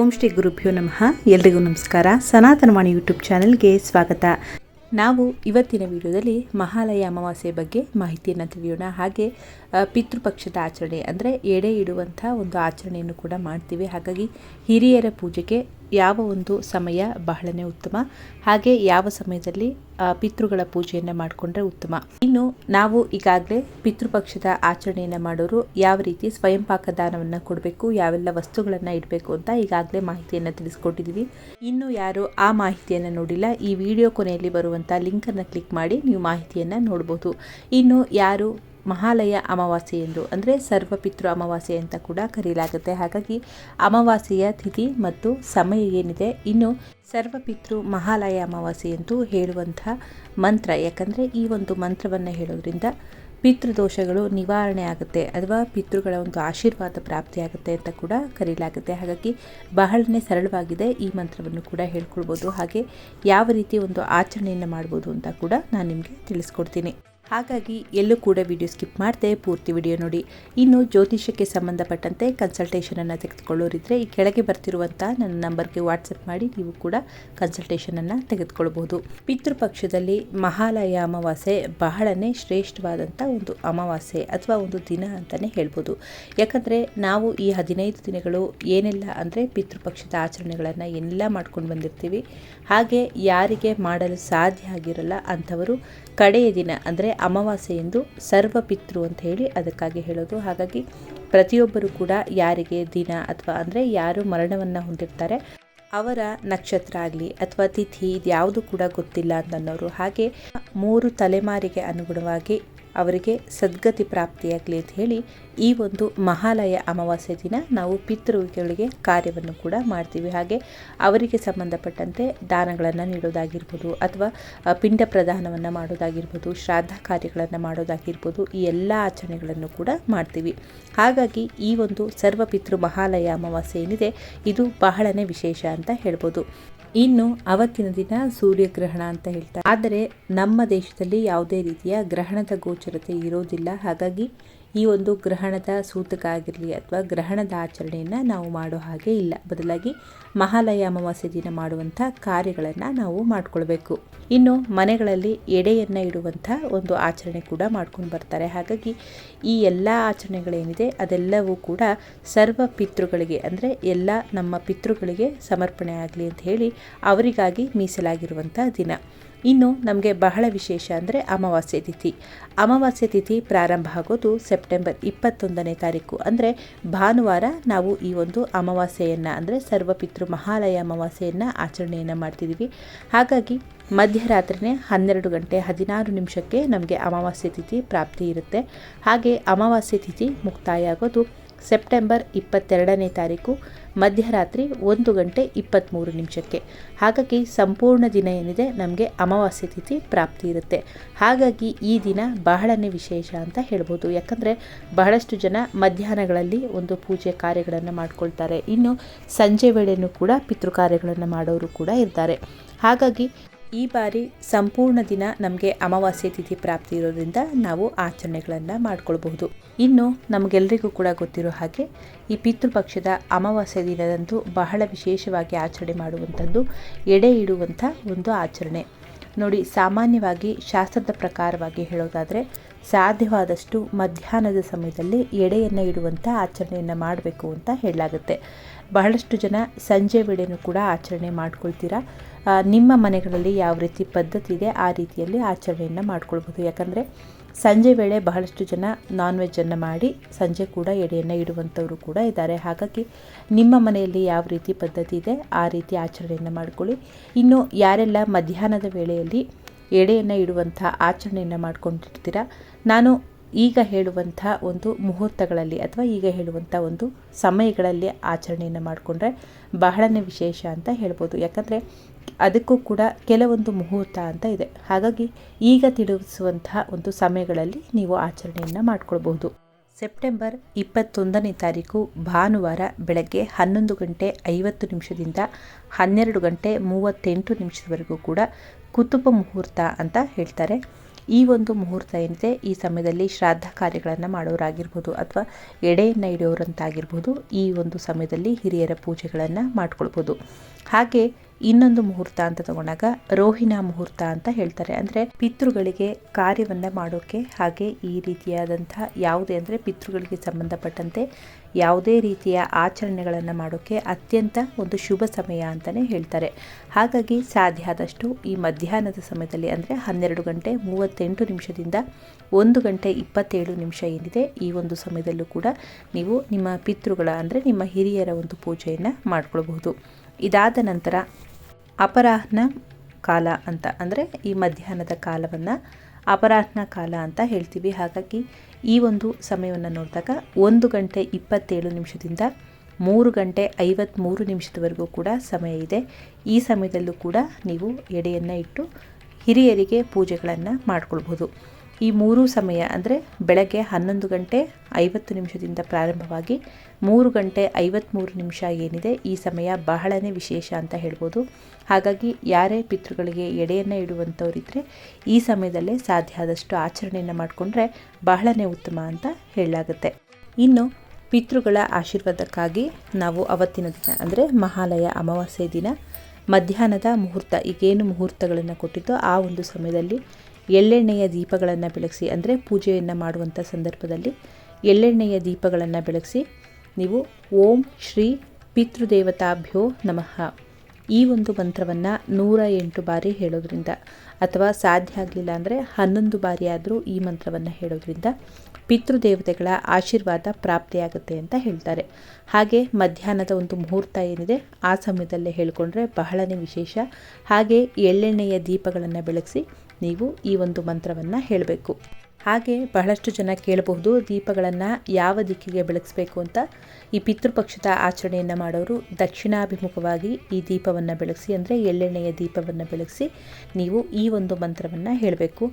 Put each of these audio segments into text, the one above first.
ಓಂ ಶ್ರೀ ಗುರುಭ್ಯೋ ನಮಃ. ಎಲ್ರಿಗೂ ನಮಸ್ಕಾರ. ಸನಾತನವಾಣಿ ಯೂಟ್ಯೂಬ್ ಚಾನೆಲ್ಗೆ ಸ್ವಾಗತ. ನಾವು ಇವತ್ತಿನ ವಿಡಿಯೋದಲ್ಲಿ ಮಹಾಲಯ ಅಮಾವಾಸ್ಯೆ ಬಗ್ಗೆ ಮಾಹಿತಿಯನ್ನು ತಿಳಿಯೋಣ. ಹಾಗೆ ಪಿತೃಪಕ್ಷದ ಆಚರಣೆ ಅಂದರೆ ಎಡೆ ಇಡುವಂಥ ಒಂದು ಆಚರಣೆಯನ್ನು ಕೂಡ ಮಾಡ್ತೀವಿ. ಹಾಗಾಗಿ ಹಿರಿಯರ ಪೂಜೆಗೆ ಯಾವ ಒಂದು ಸಮಯ ಬಹಳನೇ ಉತ್ತಮ? ಹಾಗೆ ಯಾವ ಸಮಯದಲ್ಲಿ ಪಿತೃಗಳ ಪೂಜೆಯನ್ನು ಮಾಡಿಕೊಂಡ್ರೆ ಉತ್ತಮ? ಇನ್ನು ನಾವು ಈಗಾಗಲೇ ಪಿತೃಪಕ್ಷದ ಆಚರಣೆಯನ್ನು ಮಾಡೋರು ಯಾವ ರೀತಿ ಸ್ವಯಂ ಪಾಕ ಕೊಡಬೇಕು, ಯಾವೆಲ್ಲ ವಸ್ತುಗಳನ್ನು ಇಡಬೇಕು ಅಂತ ಈಗಾಗಲೇ ಮಾಹಿತಿಯನ್ನು ತಿಳಿಸ್ಕೊಟ್ಟಿದ್ದೀವಿ ಇನ್ನು ಯಾರು ಆ ಮಾಹಿತಿಯನ್ನು ನೋಡಿಲ್ಲ, ಈ ವಿಡಿಯೋ ಕೊನೆಯಲ್ಲಿ ಬರುವಂಥ ಲಿಂಕನ್ನು ಕ್ಲಿಕ್ ಮಾಡಿ ನೀವು ಮಾಹಿತಿಯನ್ನು ನೋಡ್ಬೋದು. ಇನ್ನು ಯಾರು ಮಹಾಲಯ ಅಮಾವಾಸ್ಯೆ ಎಂದು, ಅಂದರೆ ಸರ್ವಪಿತೃ ಅಮಾವಾಸ್ಯೆ ಅಂತ ಕೂಡ ಕರೆಯಲಾಗುತ್ತೆ ಹಾಗಾಗಿ ಅಮಾವಾಸ್ಯೆಯ ತಿಥಿ ಮತ್ತು ಸಮಯ ಏನಿದೆ, ಇನ್ನು ಸರ್ವಪಿತೃ ಮಹಾಲಯ ಅಮಾವಾಸ್ಯೆ ಎಂದು ಹೇಳುವಂಥ ಮಂತ್ರ. ಯಾಕಂದರೆ ಈ ಒಂದು ಮಂತ್ರವನ್ನು ಹೇಳೋದ್ರಿಂದ ಪಿತೃದೋಷಗಳು ನಿವಾರಣೆ ಆಗುತ್ತೆ, ಅಥವಾ ಪಿತೃಗಳ ಒಂದು ಆಶೀರ್ವಾದ ಪ್ರಾಪ್ತಿಯಾಗುತ್ತೆ ಅಂತ ಕೂಡ ಕರೀಲಾಗುತ್ತೆ. ಹಾಗಾಗಿ ಬಹಳನೇ ಸರಳವಾಗಿದೆ ಈ ಮಂತ್ರವನ್ನು ಕೂಡ ಹೇಳ್ಕೊಳ್ಬೋದು. ಹಾಗೆ ಯಾವ ರೀತಿ ಒಂದು ಆಚರಣೆಯನ್ನು ಮಾಡ್ಬೋದು ಅಂತ ಕೂಡ ನಾನು ನಿಮಗೆ ತಿಳಿಸ್ಕೊಡ್ತೀನಿ. ಹಾಗಾಗಿ ಎಲ್ಲೂ ಕೂಡ ವಿಡಿಯೋ ಸ್ಕಿಪ್ ಮಾಡದೆ ಪೂರ್ತಿ ವಿಡಿಯೋ ನೋಡಿ. ಇನ್ನು ಜ್ಯೋತಿಷ್ಯಕ್ಕೆ ಸಂಬಂಧಪಟ್ಟಂತೆ ಕನ್ಸಲ್ಟೇಷನನ್ನು ತೆಗೆದುಕೊಳ್ಳೋರಿದ್ರೆ ಈ ಕೆಳಗೆ ಬರ್ತಿರುವಂಥ ನನ್ನ ನಂಬರ್ಗೆ ವಾಟ್ಸಪ್ ಮಾಡಿ ನೀವು ಕೂಡ ಕನ್ಸಲ್ಟೇಷನನ್ನು ತೆಗೆದುಕೊಳ್ಬೋದು ಪಿತೃಪಕ್ಷದಲ್ಲಿ ಮಹಾಲಯ ಅಮಾವಾಸ್ಯೆ ಬಹಳನೇ ಶ್ರೇಷ್ಠವಾದಂಥ ಒಂದು ಅಮಾವಾಸ್ಯೆ ಅಥವಾ ಒಂದು ದಿನ ಅಂತಲೇ ಹೇಳ್ಬೋದು. ಯಾಕಂದರೆ ನಾವು ಈ ಹದಿನೈದು ದಿನಗಳು ಏನೆಲ್ಲ ಅಂದರೆ ಪಿತೃಪಕ್ಷದ ಆಚರಣೆಗಳನ್ನು ಎಲ್ಲ ಮಾಡ್ಕೊಂಡು ಬಂದಿರ್ತೀವಿ. ಹಾಗೆ ಯಾರಿಗೆ ಮಾಡಲು ಸಾಧ್ಯ ಆಗಿರಲ್ಲ ಅಂಥವರು ಕಡೆಯ ದಿನ ಅಂದರೆ ಅಮಾವಾಸ್ಯೆ ಎಂದು ಸರ್ವಪಿತೃ ಅಂತ ಹೇಳಿ ಅದಕ್ಕಾಗಿ ಹೇಳೋದು. ಹಾಗಾಗಿ ಪ್ರತಿಯೊಬ್ಬರು ಕೂಡ ಯಾರಿಗೆ ದಿನ ಅಥವಾ ಅಂದರೆ ಯಾರು ಮರಣವನ್ನು ಹೊಂದಿರ್ತಾರೆ, ಅವರ ನಕ್ಷತ್ರ ಆಗಲಿ ಅಥವಾ ತಿಥಿ ಇದ್ಯಾವುದು ಕೂಡ ಗೊತ್ತಿಲ್ಲ ಅಂತನ್ನೋರು ಹಾಗೆ ಮೂರು ತಲೆಮಾರಿಗೆ ಅನುಗುಣವಾಗಿ ಅವರಿಗೆ ಸದ್ಗತಿ ಪ್ರಾಪ್ತಿಯಾಗಲಿ ಅಂತ ಹೇಳಿ ಈ ಒಂದು ಮಹಾಲಯ ಅಮಾವಾಸ್ಯೆ ದಿನ ನಾವು ಪಿತೃಗಳಿಗೆ ಕಾರ್ಯವನ್ನು ಕೂಡ ಮಾಡ್ತೀವಿ. ಹಾಗೆ ಅವರಿಗೆ ಸಂಬಂಧಪಟ್ಟಂತೆ ದಾನಗಳನ್ನು ನೀಡೋದಾಗಿರ್ಬೋದು ಅಥವಾ ಪಿಂಡ ಪ್ರದಾನವನ್ನು ಮಾಡೋದಾಗಿರ್ಬೋದು, ಶ್ರಾದ್ದ ಕಾರ್ಯಗಳನ್ನು ಮಾಡೋದಾಗಿರ್ಬೋದು ಈ ಎಲ್ಲ ಆಚರಣೆಗಳನ್ನು ಕೂಡ ಮಾಡ್ತೀವಿ. ಹಾಗಾಗಿ ಈ ಒಂದು ಸರ್ವಪಿತೃ ಮಹಾಲಯ ಅಮಾವಾಸ್ಯೆ ಏನಿದೆ, ಇದು ಬಹಳನೇ ವಿಶೇಷ ಅಂತ ಹೇಳ್ಬೋದು. ಇನ್ನು ಅವತ್ತಿನ ದಿನ ಸೂರ್ಯಗ್ರಹಣ ಅಂತ ಹೇಳ್ತಾರೆ. ಆದರೆ ನಮ್ಮ ದೇಶದಲ್ಲಿ ಯಾವುದೇ ರೀತಿಯ ಗ್ರಹಣದ ಗೋಚರತೆ ಇರೋದಿಲ್ಲ. ಹಾಗಾಗಿ ಈ ಒಂದು ಗ್ರಹಣದ ಸೂತಕ ಆಗಿರಲಿ ಅಥವಾ ಗ್ರಹಣದ ಆಚರಣೆಯನ್ನು ನಾವು ಮಾಡೋ ಹಾಗೆ ಇಲ್ಲ. ಬದಲಾಗಿ ಮಹಾಲಯ ಅಮಾವಾಸ್ಯ ದಿನ ಮಾಡುವಂಥ ಕಾರ್ಯಗಳನ್ನು ನಾವು ಮಾಡಿಕೊಳ್ಬೇಕು. ಇನ್ನು ಮನೆಗಳಲ್ಲಿ ಎಡೆಯನ್ನು ಇಡುವಂಥ ಒಂದು ಆಚರಣೆ ಕೂಡ ಮಾಡ್ಕೊಂಡು ಬರ್ತಾರೆ. ಹಾಗಾಗಿ ಈ ಎಲ್ಲ ಆಚರಣೆಗಳೇನಿದೆ ಅದೆಲ್ಲವೂ ಕೂಡ ಸರ್ವ ಪಿತೃಗಳಿಗೆ ಅಂದರೆ ಎಲ್ಲ ನಮ್ಮ ಪಿತೃಗಳಿಗೆ ಸಮರ್ಪಣೆ ಆಗಲಿ ಅಂತ ಹೇಳಿ ಅವರಿಗಾಗಿ ಮೀಸಲಾಗಿರುವಂಥ ದಿನ. ಇನ್ನು ನಮಗೆ ಬಹಳ ವಿಶೇಷ ಅಂದರೆ ಅಮಾವಾಸ್ಯೆ ತಿಥಿ. ಅಮಾವಾಸ್ಯೆ ತಿಥಿ ಪ್ರಾರಂಭ ಆಗೋದು ಸೆಪ್ಟೆಂಬರ್ ಇಪ್ಪತ್ತೊಂದನೇ ತಾರೀಕು. ಅಂದರೆ ಭಾನುವಾರ ನಾವು ಈ ಒಂದು ಅಮಾವಾಸ್ಯೆಯನ್ನು, ಅಂದರೆ ಸರ್ವಪಿತೃ ಮಹಾಲಯ ಅಮಾವಾಸ್ಯೆಯನ್ನು ಆಚರಣೆಯನ್ನು ಮಾಡ್ತಿದ್ದೀವಿ ಹಾಗಾಗಿ ಮಧ್ಯರಾತ್ರಿನೇ ಹನ್ನೆರಡು ಗಂಟೆ ಹದಿನಾರು ನಿಮಿಷಕ್ಕೆ ನಮಗೆ ಅಮಾವಾಸ್ಯೆ ತಿಥಿ ಪ್ರಾಪ್ತಿ ಇರುತ್ತೆ. ಹಾಗೆ ಅಮಾವಾಸ್ಯೆ ತಿಥಿ ಮುಕ್ತಾಯ ಆಗೋದು ಸೆಪ್ಟೆಂಬರ್ ಇಪ್ಪತ್ತೆರಡನೇ ತಾರೀಕು, ಮಧ್ಯರಾತ್ರಿ ಒಂದು ಗಂಟೆ ಇಪ್ಪತ್ತ್ಮೂರು ನಿಮಿಷಕ್ಕೆ. ಹಾಗಾಗಿ ಸಂಪೂರ್ಣ ದಿನ ಏನಿದೆ ನಮಗೆ ಅಮಾವಾಸ್ಯೆ ತಿಥಿ ಪ್ರಾಪ್ತಿ ಇರುತ್ತೆ. ಹಾಗಾಗಿ ಈ ದಿನ ಬಹಳನೇ ವಿಶೇಷ ಅಂತ ಹೇಳ್ಬೋದು. ಯಾಕಂದರೆ ಬಹಳಷ್ಟು ಜನ ಮಧ್ಯಾಹ್ನಗಳಲ್ಲಿ ಒಂದು ಪೂಜೆ ಕಾರ್ಯಗಳನ್ನು ಮಾಡ್ಕೊಳ್ತಾರೆ. ಇನ್ನು ಸಂಜೆ ವೇಳೆಯೂ ಕೂಡ ಪಿತೃ ಕಾರ್ಯಗಳನ್ನು ಮಾಡೋರು ಕೂಡ ಇರ್ತಾರೆ. ಹಾಗಾಗಿ ಈ ಬಾರಿ ಸಂಪೂರ್ಣ ದಿನ ನಮಗೆ ಅಮಾವಾಸ್ಯೆ ತಿಥಿ ಪ್ರಾಪ್ತಿ ಇರೋದ್ರಿಂದ ನಾವು ಆಚರಣೆಗಳನ್ನು ಮಾಡ್ಕೊಳ್ಬಹುದು. ಇನ್ನು ನಮಗೆಲ್ಲರಿಗೂ ಕೂಡ ಗೊತ್ತಿರೋ ಹಾಗೆ ಈ ಪಿತೃಪಕ್ಷದ ಅಮಾವಾಸ್ಯೆ ದಿನದಂದು ಬಹಳ ವಿಶೇಷವಾಗಿ ಆಚರಣೆ ಮಾಡುವಂಥದ್ದು ಎಡೆ ಇಡುವಂಥ ಒಂದು ಆಚರಣೆ. ನೋಡಿ, ಸಾಮಾನ್ಯವಾಗಿ ಶಾಸ್ತ್ರದ ಪ್ರಕಾರವಾಗಿ ಹೇಳೋದಾದರೆ ಸಾಧ್ಯವಾದಷ್ಟು ಮಧ್ಯಾಹ್ನದ ಸಮಯದಲ್ಲಿ ಎಡೆಯನ್ನು ಇಡುವಂಥ ಆಚರಣೆಯನ್ನು ಮಾಡಬೇಕು ಅಂತ ಹೇಳಲಾಗುತ್ತೆ. ಬಹಳಷ್ಟು ಜನ ಸಂಜೆ ವೇಳೆನೂ ಕೂಡ ಆಚರಣೆ ಮಾಡ್ಕೊಳ್ತೀರಾ? ನಿಮ್ಮ ಮನೆಗಳಲ್ಲಿ ಯಾವ ರೀತಿ ಪದ್ಧತಿ ಇದೆ? ಆ ರೀತಿಯಲ್ಲಿ ಆಚರಣೆಯನ್ನು ಮಾಡ್ಕೊಳ್ಬೋದು. ಯಾಕಂದರೆ ಸಂಜೆ ವೇಳೆ ಬಹಳಷ್ಟು ಜನ ನಾನ್ ವೆಜ್ಜನ್ನು ಮಾಡಿ ಸಂಜೆ ಕೂಡ ಎಡೆಯನ್ನು ಇಡುವಂಥವರು ಕೂಡ ಇದ್ದಾರೆ. ಹಾಗಾಗಿ ನಿಮ್ಮ ಮನೆಯಲ್ಲಿ ಯಾವ ರೀತಿ ಪದ್ಧತಿ ಇದೆ? ಆ ರೀತಿ ಆಚರಣೆಯನ್ನು ಮಾಡ್ಕೊಳ್ಳಿ. ಇನ್ನು ಯಾರೆಲ್ಲ ಮಧ್ಯಾಹ್ನದ ವೇಳೆಯಲ್ಲಿ ಎಡೆಯನ್ನು ಇಡುವಂಥ ಆಚರಣೆಯನ್ನು ಮಾಡ್ಕೊಂಡಿರ್ತೀರ? ನಾನು ಈಗ ಹೇಳುವಂಥ ಒಂದು ಮುಹೂರ್ತಗಳಲ್ಲಿ ಅಥವಾ ಈಗ ಹೇಳುವಂಥ ಒಂದು ಸಮಯಗಳಲ್ಲಿ ಆಚರಣೆಯನ್ನು ಮಾಡಿಕೊಂಡ್ರೆ ಬಹಳನೇ ವಿಶೇಷ ಅಂತ ಹೇಳ್ಬೋದು. ಯಾಕಂದರೆ ಅದಕ್ಕೂ ಕೂಡ ಕೆಲವೊಂದು ಮುಹೂರ್ತ ಅಂತ ಇದೆ. ಹಾಗಾಗಿ ಈಗ ತಿಳಿಸುವಂತಹ ಒಂದು ಸಮಯಗಳಲ್ಲಿ ನೀವು ಆಚರಣೆಯನ್ನು ಮಾಡ್ಕೊಳ್ಬಹುದು. ಸೆಪ್ಟೆಂಬರ್ ಇಪ್ಪತ್ತೊಂದನೇ ತಾರೀಕು ಭಾನುವಾರ ಬೆಳಗ್ಗೆ ಹನ್ನೊಂದು ಗಂಟೆ ಐವತ್ತು ನಿಮಿಷದಿಂದ ಹನ್ನೆರಡು ಗಂಟೆ ಮೂವತ್ತೆಂಟು ನಿಮಿಷದವರೆಗೂ ಕೂಡ ಕುತುಬ ಮುಹೂರ್ತ ಅಂತ ಹೇಳ್ತಾರೆ. ಈ ಒಂದು ಮುಹೂರ್ತ ಏನಿದೆ, ಈ ಸಮಯದಲ್ಲಿ ಶ್ರಾದ್ದ ಕಾರ್ಯಗಳನ್ನು ಮಾಡೋರಾಗಿರ್ಬೋದು ಅಥವಾ ಎಡೆಯನ್ನು ಇಡೋರಂತಾಗಿರ್ಬೋದು ಈ ಒಂದು ಸಮಯದಲ್ಲಿ ಹಿರಿಯರ ಪೂಜೆಗಳನ್ನು ಮಾಡ್ಕೊಳ್ಬೋದು. ಹಾಗೆ ಇನ್ನೊಂದು ಮುಹೂರ್ತ ಅಂತ ತಗೊಂಡಾಗ ರೋಹಿಣ ಮುಹೂರ್ತ ಅಂತ ಹೇಳ್ತಾರೆ. ಅಂದರೆ ಪಿತೃಗಳಿಗೆ ಕಾರ್ಯವನ್ನ ಮಾಡೋಕೆ ಹಾಗೆ ಈ ರೀತಿಯಾದಂತಹ ಯಾವುದೇ ಅಂದರೆ ಪಿತೃಗಳಿಗೆ ಸಂಬಂಧಪಟ್ಟಂತೆ ಯಾವುದೇ ರೀತಿಯ ಆಚರಣೆಗಳನ್ನು ಮಾಡೋಕ್ಕೆ ಅತ್ಯಂತ ಒಂದು ಶುಭ ಸಮಯ ಅಂತಲೇ ಹೇಳ್ತಾರೆ. ಹಾಗಾಗಿ ಸಾಧ್ಯ ಆದಷ್ಟು ಈ ಮಧ್ಯಾಹ್ನದ ಸಮಯದಲ್ಲಿ ಅಂದರೆ ಹನ್ನೆರಡು ಗಂಟೆ ಮೂವತ್ತೆಂಟು ನಿಮಿಷದಿಂದ ಒಂದು ಗಂಟೆ ಇಪ್ಪತ್ತೇಳು ನಿಮಿಷ ಏನಿದೆ ಈ ಒಂದು ಸಮಯದಲ್ಲೂ ಕೂಡ ನೀವು ನಿಮ್ಮ ಪಿತೃಗಳ ಅಂದರೆ ನಿಮ್ಮ ಹಿರಿಯರ ಒಂದು ಪೂಜೆಯನ್ನು ಮಾಡ್ಕೊಳ್ಬಹುದು. ಇದಾದ ನಂತರ ಅಪರಾಹ್ನ ಕಾಲ ಅಂತ, ಅಂದರೆ ಈ ಮಧ್ಯಾಹ್ನದ ಕಾಲವನ್ನು ಅಪರಾಹ್ನ ಕಾಲ ಅಂತ ಹೇಳ್ತೀವಿ. ಹಾಗಾಗಿ ಈ ಒಂದು ಸಮಯವನ್ನು ನೋಡಿದಾಗ ಒಂದು ಗಂಟೆ ಇಪ್ಪತ್ತೇಳು ನಿಮಿಷದಿಂದ ಮೂರು ಗಂಟೆ ಐವತ್ತ್ಮೂರು ನಿಮಿಷದವರೆಗೂ ಕೂಡ ಸಮಯ ಇದೆ. ಈ ಸಮಯದಲ್ಲೂ ಕೂಡ ನೀವು ಎಡೆಯನ್ನು ಇಟ್ಟು ಹಿರಿಯರಿಗೆ ಪೂಜೆಗಳನ್ನು ಮಾಡ್ಕೊಳ್ಬೋದು ಈ ಮೂರು ಸಮಯ ಅಂದರೆ ಬೆಳಗ್ಗೆ ಹನ್ನೊಂದು ಗಂಟೆ ಐವತ್ತು ನಿಮಿಷದಿಂದ ಪ್ರಾರಂಭವಾಗಿ ಮೂರು ಗಂಟೆ ಐವತ್ತ್ಮೂರು ನಿಮಿಷ ಏನಿದೆ ಈ ಸಮಯ ಬಹಳನೇ ವಿಶೇಷ ಅಂತ ಹೇಳ್ಬೋದು. ಹಾಗಾಗಿ ಯಾರೇ ಪಿತೃಗಳಿಗೆ ಎಡೆಯನ್ನು ಇಡುವಂಥವರಿದ್ದರೆ ಈ ಸಮಯದಲ್ಲೇ ಸಾಧ್ಯ ಆದಷ್ಟು ಆಚರಣೆಯನ್ನು ಮಾಡಿಕೊಂಡ್ರೆ ಬಹಳನೇ ಉತ್ತಮ ಅಂತ ಹೇಳಲಾಗುತ್ತೆ. ಇನ್ನು ಪಿತೃಗಳ ಆಶೀರ್ವಾದಕ್ಕಾಗಿ ನಾವು ಅವತ್ತಿನ ದಿನ ಅಂದರೆ ಮಹಾಲಯ ಅಮಾವಾಸ್ಯೆ ದಿನ ಮಧ್ಯಾಹ್ನದ ಮುಹೂರ್ತ ಈಗೇನು ಮುಹೂರ್ತಗಳನ್ನು ಕೊಟ್ಟಿದ್ದೋ ಆ ಒಂದು ಸಮಯದಲ್ಲಿ ಎಳ್ಳೆಣ್ಣೆಯ ದೀಪಗಳನ್ನು ಬೆಳಗಿಸಿ, ಅಂದರೆ ಪೂಜೆಯನ್ನು ಮಾಡುವಂಥ ಸಂದರ್ಭದಲ್ಲಿ ಎಳ್ಳೆಣ್ಣೆಯ ದೀಪಗಳನ್ನು ಬೆಳಗಿಸಿ, ನೀವು ಓಂ ಶ್ರೀ ಪಿತೃದೇವತಾಭ್ಯೋ ನಮಃ. ಈ ಒಂದು ಮಂತ್ರವನ್ನು ನೂರ ಎಂಟು ಬಾರಿ ಹೇಳೋದ್ರಿಂದ, ಅಥವಾ ಸಾಧ್ಯ ಆಗಲಿಲ್ಲ ಅಂದರೆ ಹನ್ನೊಂದು ಬಾರಿ ಆದರೂ ಈ ಮಂತ್ರವನ್ನು ಹೇಳೋದ್ರಿಂದ ಪಿತೃದೇವತೆಗಳ ಆಶೀರ್ವಾದ ಪ್ರಾಪ್ತಿಯಾಗುತ್ತೆ ಅಂತ ಹೇಳ್ತಾರೆ. ಹಾಗೆ ಮಧ್ಯಾಹ್ನದ ಒಂದು ಮುಹೂರ್ತ ಏನಿದೆ, ಆ ಸಮಯದಲ್ಲೇ ಹೇಳಿಕೊಂಡ್ರೆ ಬಹಳನೇ ವಿಶೇಷ. ಹಾಗೆ ಎಳ್ಳೆಣ್ಣೆಯ ದೀಪಗಳನ್ನು ಬೆಳಗಿಸಿ ನೀವು ಈ ಒಂದು ಮಂತ್ರವನ್ನು ಹೇಳಬೇಕು. ಹಾಗೆ ಬಹಳಷ್ಟು ಜನ ಕೇಳಬಹುದು ದೀಪಗಳನ್ನು ಯಾವ ದಿಕ್ಕಿಗೆ ಬೆಳಗಿಸ್ಬೇಕು ಅಂತ. ಈ ಪಿತೃಪಕ್ಷದ ಆಚರಣೆಯನ್ನು ಮಾಡೋರು ದಕ್ಷಿಣಾಭಿಮುಖವಾಗಿ ಈ ದೀಪವನ್ನು ಬೆಳಗಿಸಿ ಅಂದರೆ ಎಳ್ಳೆಣ್ಣೆಯ ದೀಪವನ್ನು ಬೆಳಗಿಸಿ ನೀವು ಈ ಒಂದು ಮಂತ್ರವನ್ನು ಹೇಳಬೇಕು.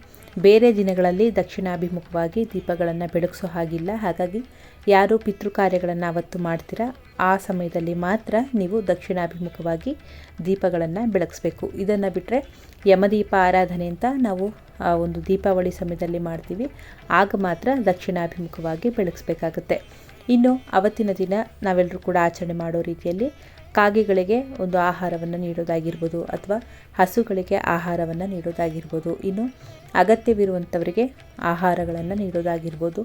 ಬೇರೆ ದಿನಗಳಲ್ಲಿ ದಕ್ಷಿಣಾಭಿಮುಖವಾಗಿ ದೀಪಗಳನ್ನು ಬೆಳಗಿಸೋ ಹಾಗಿಲ್ಲ. ಹಾಗಾಗಿ ಯಾರು ಪಿತೃ ಕಾರ್ಯಗಳನ್ನು ಅವತ್ತು ಮಾಡ್ತೀರಾ, ಆ ಸಮಯದಲ್ಲಿ ಮಾತ್ರ ನೀವು ದಕ್ಷಿಣಾಭಿಮುಖವಾಗಿ ದೀಪಗಳನ್ನು ಬೆಳಗಿಸ್ಬೇಕು. ಇದನ್ನು ಬಿಟ್ಟರೆ ಯಮದೀಪ ಆರಾಧನೆ ಅಂತ ನಾವು ಒಂದು ದೀಪಾವಳಿ ಸಮಯದಲ್ಲಿ ಮಾಡ್ತೀವಿ. ಆಗ ಮಾತ್ರ ದಕ್ಷಿಣಾಭಿಮುಖವಾಗಿ ಬೆಳಗಿಸ್ಬೇಕಾಗುತ್ತೆ. ಇನ್ನು ಅವತ್ತಿನ ದಿನ ನಾವೆಲ್ಲರೂ ಕೂಡ ಆಚರಣೆ ಮಾಡೋ ರೀತಿಯಲ್ಲಿ ಕಾಗೆಗಳಿಗೆ ಒಂದು ಆಹಾರವನ್ನು ನೀಡೋದಾಗಿರ್ಬೋದು ಅಥವಾ ಹಸುಗಳಿಗೆ ಆಹಾರವನ್ನು ನೀಡೋದಾಗಿರ್ಬೋದು. ಇನ್ನು ಅಗತ್ಯವಿರುವಂಥವರಿಗೆ ಆಹಾರಗಳನ್ನು ನೀಡೋದಾಗಿರ್ಬೋದು.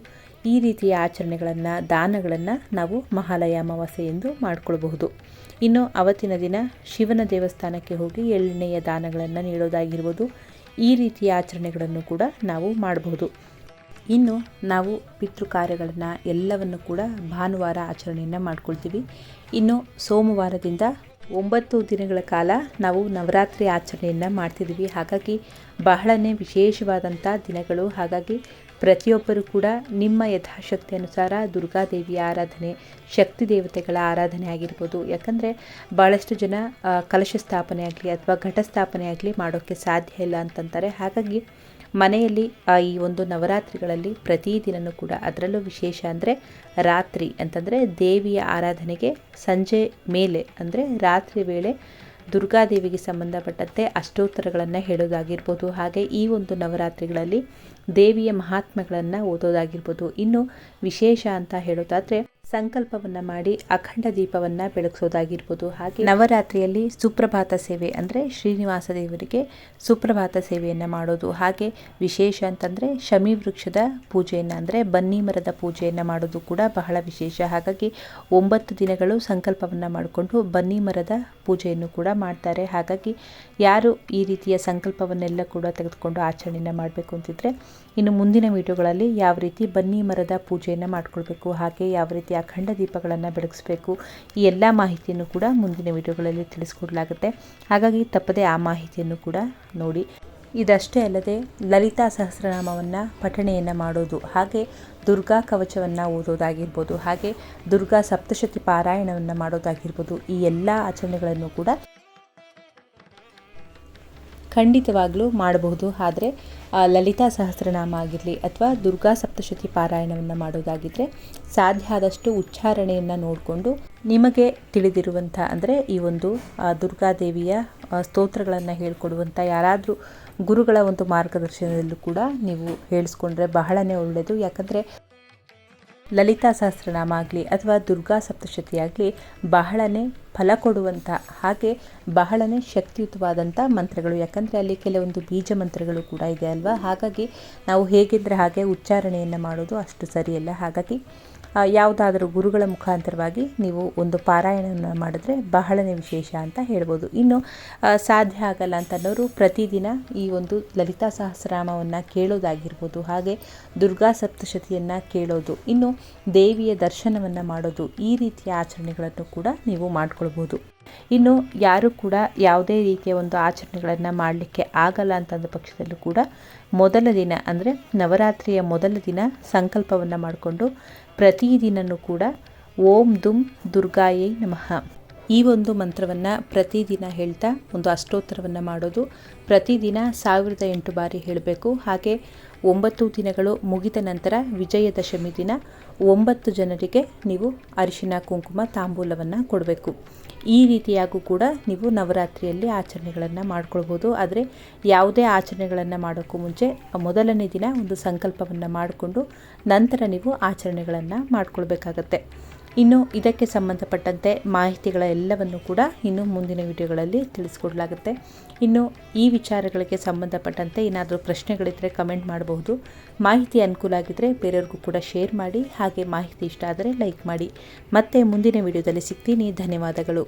ಈ ರೀತಿಯ ಆಚರಣೆಗಳನ್ನು, ದಾನಗಳನ್ನು ನಾವು ಮಹಾಲಯ ಅಮಾವಾಸ್ಯೆ ಎಂದು ಮಾಡಿಕೊಳ್ಬಹುದು. ಇನ್ನು ಅವತ್ತಿನ ದಿನ ಶಿವನ ದೇವಸ್ಥಾನಕ್ಕೆ ಹೋಗಿ ಎಳ್ಳೆಣ್ಣೆಯ ದಾನಗಳನ್ನು ನೀಡೋದಾಗಿರ್ಬೋದು. ಈ ರೀತಿಯ ಆಚರಣೆಗಳನ್ನು ಕೂಡ ನಾವು ಮಾಡಬಹುದು. ಇನ್ನು ನಾವು ಪಿತೃ ಕಾರ್ಯಗಳನ್ನು ಎಲ್ಲವನ್ನು ಕೂಡ ಭಾನುವಾರ ಆಚರಣೆಯನ್ನು ಮಾಡ್ಕೊಳ್ತೀವಿ. ಇನ್ನು ಸೋಮವಾರದಿಂದ ಒಂಬತ್ತು ದಿನಗಳ ಕಾಲ ನಾವು ನವರಾತ್ರಿ ಆಚರಣೆಯನ್ನು ಮಾಡ್ತಿದ್ದೀವಿ. ಹಾಗಾಗಿ ಬಹಳನೇ ವಿಶೇಷವಾದಂಥ ದಿನಗಳು. ಹಾಗಾಗಿ ಪ್ರತಿಯೊಬ್ಬರು ಕೂಡ ನಿಮ್ಮ ಯಥಾಶಕ್ತಿ ಅನುಸಾರ ದುರ್ಗಾದೇವಿಯ ಆರಾಧನೆ, ಶಕ್ತಿ ದೇವತೆಗಳ ಆರಾಧನೆ ಆಗಿರ್ಬೋದು. ಯಾಕಂದರೆ ಭಾಳಷ್ಟು ಜನ ಕಲಶ ಸ್ಥಾಪನೆ ಆಗಲಿ ಅಥವಾ ಘಟ ಸ್ಥಾಪನೆ ಆಗಲಿ ಮಾಡೋಕ್ಕೆ ಸಾಧ್ಯ ಇಲ್ಲ ಅಂತಂತಾರೆ. ಹಾಗಾಗಿ ಮನೆಯಲ್ಲಿ ಈ ಒಂದು ನವರಾತ್ರಿಗಳಲ್ಲಿ ಪ್ರತಿದಿನವೂ ಕೂಡ ಅದರಲ್ಲೂ ವಿಶೇಷ ಅಂದರೆ ರಾತ್ರಿ ಅಂತಂದರೆ ದೇವಿಯ ಆರಾಧನೆಗೆ ಸಂಜೆ ಮೇಲೆ ಅಂದರೆ ರಾತ್ರಿ ವೇಳೆ ದುರ್ಗಾದೇವಿಗೆ ಸಂಬಂಧಪಟ್ಟಂತೆ ಅಷ್ಟೋತ್ತರಗಳನ್ನು ಹೇಳೋದಾಗಿರ್ಬೋದು. ಹಾಗೆ ಈ ಒಂದು ನವರಾತ್ರಿಗಳಲ್ಲಿ ದೇವಿಯ ಮಹಾತ್ಮೆಗಳನ್ನು ಓದೋದಾಗಿರ್ಬೋದು. ಇನ್ನು ವಿಶೇಷ ಅಂತ ಹೇಳೋದಾದರೆ ಸಂಕಲ್ಪವನ್ನು ಮಾಡಿ ಅಖಂಡ ದೀಪವನ್ನು ಬೆಳಗಿಸೋದಾಗಿರ್ಬೋದು. ಹಾಗೆ ನವರಾತ್ರಿಯಲ್ಲಿ ಸುಪ್ರಭಾತ ಸೇವೆ ಅಂದರೆ ಶ್ರೀನಿವಾಸ ದೇವರಿಗೆ ಸುಪ್ರಭಾತ ಸೇವೆಯನ್ನು ಮಾಡೋದು. ಹಾಗೆ ವಿಶೇಷ ಅಂತಂದರೆ ಶಮಿ ವೃಕ್ಷದ ಪೂಜೆಯನ್ನು ಅಂದರೆ ಬನ್ನಿ ಮರದ ಪೂಜೆಯನ್ನು ಮಾಡೋದು ಕೂಡ ಬಹಳ ವಿಶೇಷ. ಹಾಗಾಗಿ ಒಂಬತ್ತು ದಿನಗಳು ಸಂಕಲ್ಪವನ್ನು ಮಾಡಿಕೊಂಡು ಬನ್ನಿ ಮರದ ಪೂಜೆಯನ್ನು ಕೂಡ ಮಾಡ್ತಾರೆ. ಹಾಗಾಗಿ ಯಾರು ಈ ರೀತಿಯ ಸಂಕಲ್ಪವನ್ನೆಲ್ಲ ಕೂಡ ತೆಗೆದುಕೊಂಡು ಆಚರಣೆಯನ್ನು ಮಾಡಬೇಕು ಅಂತಿದ್ರೆ ಇನ್ನು ಮುಂದಿನ ವಿಡಿಯೋಗಳಲ್ಲಿ ಯಾವ ರೀತಿ ಬನ್ನಿ ಮರದ ಪೂಜೆಯನ್ನು ಮಾಡಿಕೊಳ್ಬೇಕು, ಹಾಗೆ ಯಾವ ರೀತಿ ಅಖಂಡ ದೀಪಗಳನ್ನು ಬೆಳಗಿಸ್ಬೇಕು, ಈ ಎಲ್ಲ ಮಾಹಿತಿಯನ್ನು ಕೂಡ ಮುಂದಿನ ವಿಡಿಯೋಗಳಲ್ಲಿ ತಿಳಿಸ್ಕೊಡ್ಲಾಗುತ್ತೆ. ಹಾಗಾಗಿ ತಪ್ಪದೆ ಆ ಮಾಹಿತಿಯನ್ನು ಕೂಡ ನೋಡಿ. ಇದಷ್ಟೇ ಅಲ್ಲದೆ ಲಲಿತಾ ಸಹಸ್ರನಾಮವನ್ನು ಪಠಣೆಯನ್ನು ಮಾಡೋದು, ಹಾಗೆ ದುರ್ಗಾ ಕವಚವನ್ನು ಓದೋದಾಗಿರ್ಬೋದು, ಹಾಗೆ ದುರ್ಗಾ ಸಪ್ತಶತಿ ಪಾರಾಯಣವನ್ನು ಮಾಡೋದಾಗಿರ್ಬೋದು, ಈ ಎಲ್ಲ ಆಚರಣೆಗಳನ್ನು ಕೂಡ ಖಂಡಿತವಾಗಲೂ ಮಾಡಬಹುದು. ಆದರೆ ಲಲಿತಾ ಸಹಸ್ರನಾಮ ಆಗಿರಲಿ ಅಥವಾ ದುರ್ಗಾ ಸಪ್ತಶತಿ ಪಾರಾಯಣವನ್ನು ಮಾಡೋದಾಗಿದ್ದರೆ ಸಾಧ್ಯ ಆದಷ್ಟು ಉಚ್ಚಾರಣೆಯನ್ನು ನೋಡಿಕೊಂಡು ನಿಮಗೆ ತಿಳಿದಿರುವಂಥ, ಅಂದರೆ ಈ ಒಂದು ದುರ್ಗಾದೇವಿಯ ಸ್ತೋತ್ರಗಳನ್ನು ಹೇಳ್ಕೊಡುವಂಥ ಯಾರಾದರೂ ಗುರುಗಳ ಒಂದು ಮಾರ್ಗದರ್ಶನದಲ್ಲೂ ಕೂಡ ನೀವು ಹೇಳಿಸ್ಕೊಂಡ್ರೆ ಬಹಳನೇ ಒಳ್ಳೆಯದು ಯಾಕಂದರೆ ಲಲಿತಾ ಸಹಸ್ರನಾಮ ಆಗಲಿ ಅಥವಾ ದುರ್ಗಾ ಸಪ್ತಶತಿಯಾಗಲಿ ಬಹಳನೇ ಫಲ ಕೊಡುವಂಥ ಹಾಗೆ ಬಹಳನೇ ಶಕ್ತಿಯುತವಾದಂಥ ಮಂತ್ರಗಳು. ಯಾಕಂದರೆ ಅಲ್ಲಿ ಕೆಲವೊಂದು ಬೀಜ ಮಂತ್ರಗಳು ಕೂಡ ಇದೆ ಅಲ್ವಾ? ಹಾಗಾಗಿ ನಾವು ಹೇಗಿದ್ದರೆ ಹಾಗೆ ಉಚ್ಚಾರಣೆಯನ್ನು ಮಾಡೋದು ಅಷ್ಟು ಸರಿಯಲ್ಲ. ಹಾಗಾಗಿ ಯಾವುದಾದರೂ ಗುರುಗಳ ಮುಖಾಂತರವಾಗಿ ನೀವು ಒಂದು ಪಾರಾಯಣವನ್ನು ಮಾಡಿದ್ರೆ ಬಹಳನೇ ವಿಶೇಷ ಅಂತ ಹೇಳ್ಬೋದು. ಇನ್ನು ಸಾಧ್ಯ ಆಗಲ್ಲ ಅಂತನ್ನೋರು ಪ್ರತಿದಿನ ಈ ಒಂದು ಲಲಿತಾ ಸಹಸ್ರನಾಮವನ್ನು ಕೇಳೋದಾಗಿರ್ಬೋದು, ಹಾಗೆ ದುರ್ಗಾ ಸಪ್ತಶತಿಯನ್ನು ಕೇಳೋದು, ಇನ್ನು ದೇವಿಯ ದರ್ಶನವನ್ನು ಮಾಡೋದು, ಈ ರೀತಿಯ ಆಚರಣೆಗಳನ್ನು ಕೂಡ ನೀವು ಮಾಡ್ಕೊಳ್ಬೋದು. ಇನ್ನು ಯಾರು ಕೂಡ ಯಾವುದೇ ರೀತಿಯ ಒಂದು ಆಚರಣೆಗಳನ್ನು ಮಾಡಲಿಕ್ಕೆ ಆಗಲ್ಲ ಅಂತಂದ ಪಕ್ಷದಲ್ಲೂ ಕೂಡ ಮೊದಲ ದಿನ ಅಂದರೆ ನವರಾತ್ರಿಯ ಮೊದಲ ದಿನ ಸಂಕಲ್ಪವನ್ನು ಮಾಡಿಕೊಂಡು ಪ್ರತಿದಿನವೂ ಕೂಡ ಓಂ ದುಂ ದುರ್ಗಾಯೈ ನಮಃ. ಈ ಒಂದು ಮಂತ್ರವನ್ನು ಪ್ರತಿದಿನ ಹೇಳ್ತಾ ಒಂದು ಅಷ್ಟೋತ್ತರವನ್ನು ಮಾಡೋದು ಪ್ರತಿದಿನ ಸಾವಿರದ ಎಂಟು ಬಾರಿ ಹೇಳಬೇಕು. ಹಾಗೆ ಒಂಬತ್ತು ದಿನಗಳು ಮುಗಿದ ನಂತರ ವಿಜಯದಶಮಿ ದಿನ ಒಂಬತ್ತು ಜನರಿಗೆ ನೀವು ಅರಿಶಿನ, ಕುಂಕುಮ, ತಾಂಬೂಲವನ್ನು ಕೊಡಬೇಕು. ಈ ರೀತಿಯಾಗೂ ಕೂಡ ನೀವು ನವರಾತ್ರಿಯಲ್ಲಿ ಆಚರಣೆಗಳನ್ನು ಮಾಡ್ಕೊಳ್ಬೋದು. ಆದರೆ ಯಾವುದೇ ಆಚರಣೆಗಳನ್ನು ಮಾಡೋಕ್ಕೂ ಮುಂಚೆ ಮೊದಲನೇ ದಿನ ಒಂದು ಸಂಕಲ್ಪವನ್ನು ಮಾಡಿಕೊಂಡು ನಂತರ ನೀವು ಆಚರಣೆಗಳನ್ನು ಮಾಡ್ಕೊಳ್ಬೇಕಾಗತ್ತೆ. ಇನ್ನು ಇದಕ್ಕೆ ಸಂಬಂಧಪಟ್ಟಂತೆ ಮಾಹಿತಿಗಳ ಎಲ್ಲವನ್ನು ಕೂಡ ಇನ್ನು ಮುಂದಿನ ವಿಡಿಯೋಗಳಲ್ಲಿ ತಿಳಿಸ್ಕೊಡ್ಲಾಗುತ್ತೆ. ಇನ್ನು ಈ ವಿಚಾರಗಳಿಗೆ ಸಂಬಂಧಪಟ್ಟಂತೆ ಏನಾದರೂ ಪ್ರಶ್ನೆಗಳಿದ್ದರೆ ಕಮೆಂಟ್ ಮಾಡಬಹುದು. ಮಾಹಿತಿ ಅನುಕೂಲ ಆಗಿದ್ದರೆ ಬೇರೆಯವ್ರಿಗೂ ಕೂಡ ಶೇರ್ ಮಾಡಿ, ಹಾಗೆ ಮಾಹಿತಿ ಇಷ್ಟ ಆದರೆ ಲೈಕ್ ಮಾಡಿ. ಮತ್ತೆ ಮುಂದಿನ ವಿಡಿಯೋದಲ್ಲಿ ಸಿಗ್ತೀನಿ. ಧನ್ಯವಾದಗಳು.